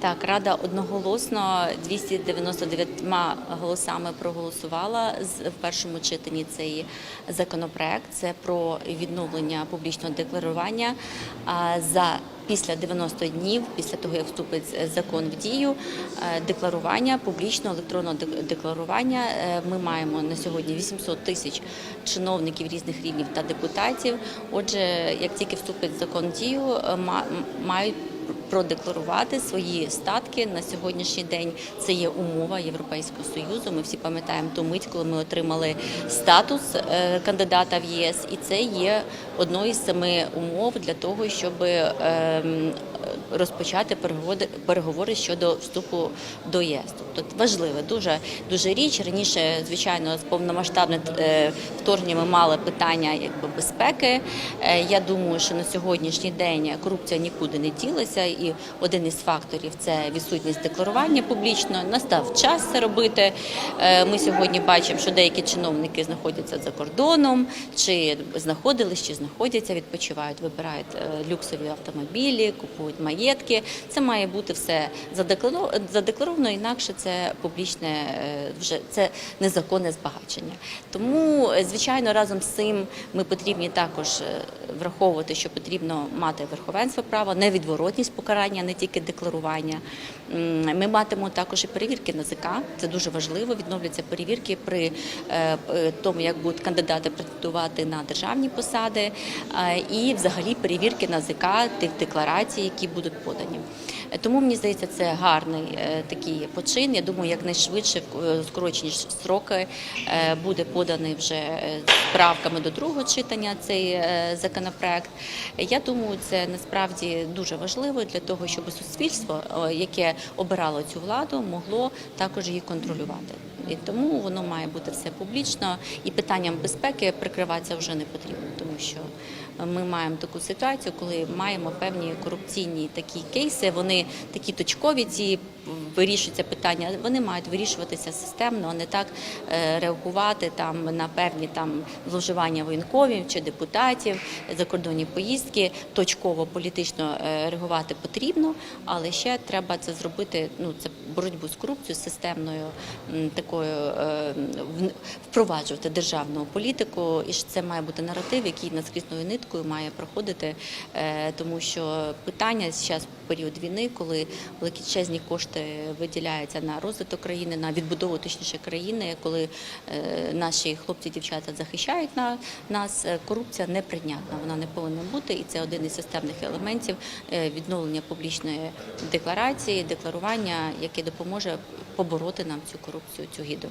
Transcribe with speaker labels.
Speaker 1: Так, рада одноголосно 299 голосами проголосувала в першому читанні цей законопроект. Це про відновлення публічного декларування за після 90 днів, після того як вступить закон в дію, е, декларування публічного електронного декларування. Е, Ми маємо на сьогодні 800 тисяч чиновників різних рівнів та депутатів. Отже, як тільки вступить закон в дію, е, ма- мають продекларувати свої статки на сьогоднішній день. Це є умова Європейського союзу. Ми всі пам'ятаємо ту мить, коли ми отримали статус е, кандидата в єС, і це є одною з семи умов для того, щоб ем, розпочати переговори, переговори щодо вступу до ЄС. Тобто важливе, дуже дуже річ. Раніше, звичайно, з повномасштабним е, вторгненням ми мали питання якби безпеки. Е, Я думаю, що на сьогоднішній день корупція нікуди не ділася, і один із факторів це відсутність декларування публічно. Настав час це робити. Е, Ми сьогодні бачимо, що деякі чиновники знаходяться за кордоном, чи знаходились, чи знаходяться, відпочивають, вибирають люксові автомобілі, купують маєтки. Це має бути все задекларо- задекларовано, інакше це публічне е, вже це незаконне збагачення. Тому, е, звичайно, разом з цим ми потрібні також е, враховувати, що потрібно мати верховенство права, невідворотність покарання, не тільки декларування. Ми матимемо також і перевірки на ЗК. Це дуже важливо. Відновляться перевірки при тому, як будуть кандидати претендувати на державні посади, і взагалі перевірки на ЗК тих декларацій, які будуть подані. Е, Тому мені здається, це гарний е, такий почин. Я думаю, якнайшвидше в е, скорочені строки буде поданий вже правками до другого читання цей законопроект. Я думаю, це насправді дуже важливо для того, щоб суспільство, яке обирало цю владу, могло також її контролювати. І тому воно має бути все публічно, і питанням безпеки прикриватися вже не потрібно, тому що ми маємо таку ситуацію, коли маємо певні корупційні такі кейси. Вони такі точкові, ці вирішуються питання. Вони мають вирішуватися системно, а не так е, реагувати там на певні там зловживання воєнковів чи депутатів, закордонні поїздки. Точково політично е, реагувати потрібно, але ще треба це зробити. Ну це боротьбу з корупцією системною такою е, впроваджувати державну політику, і це має бути наратив, який наскрізною ниткою має проходити, е, тому що питання зараз період війни, коли величезні кошти виділяються на розвиток країни, на відбудову точніше країни, коли е, наші хлопці, дівчата захищають на нас, е, корупція неприйнятна, вона не повинна бути, і це один із системних елементів відновлення публічної декларації, декларування, яке допоможе побороти нам цю корупцію, цю гіду.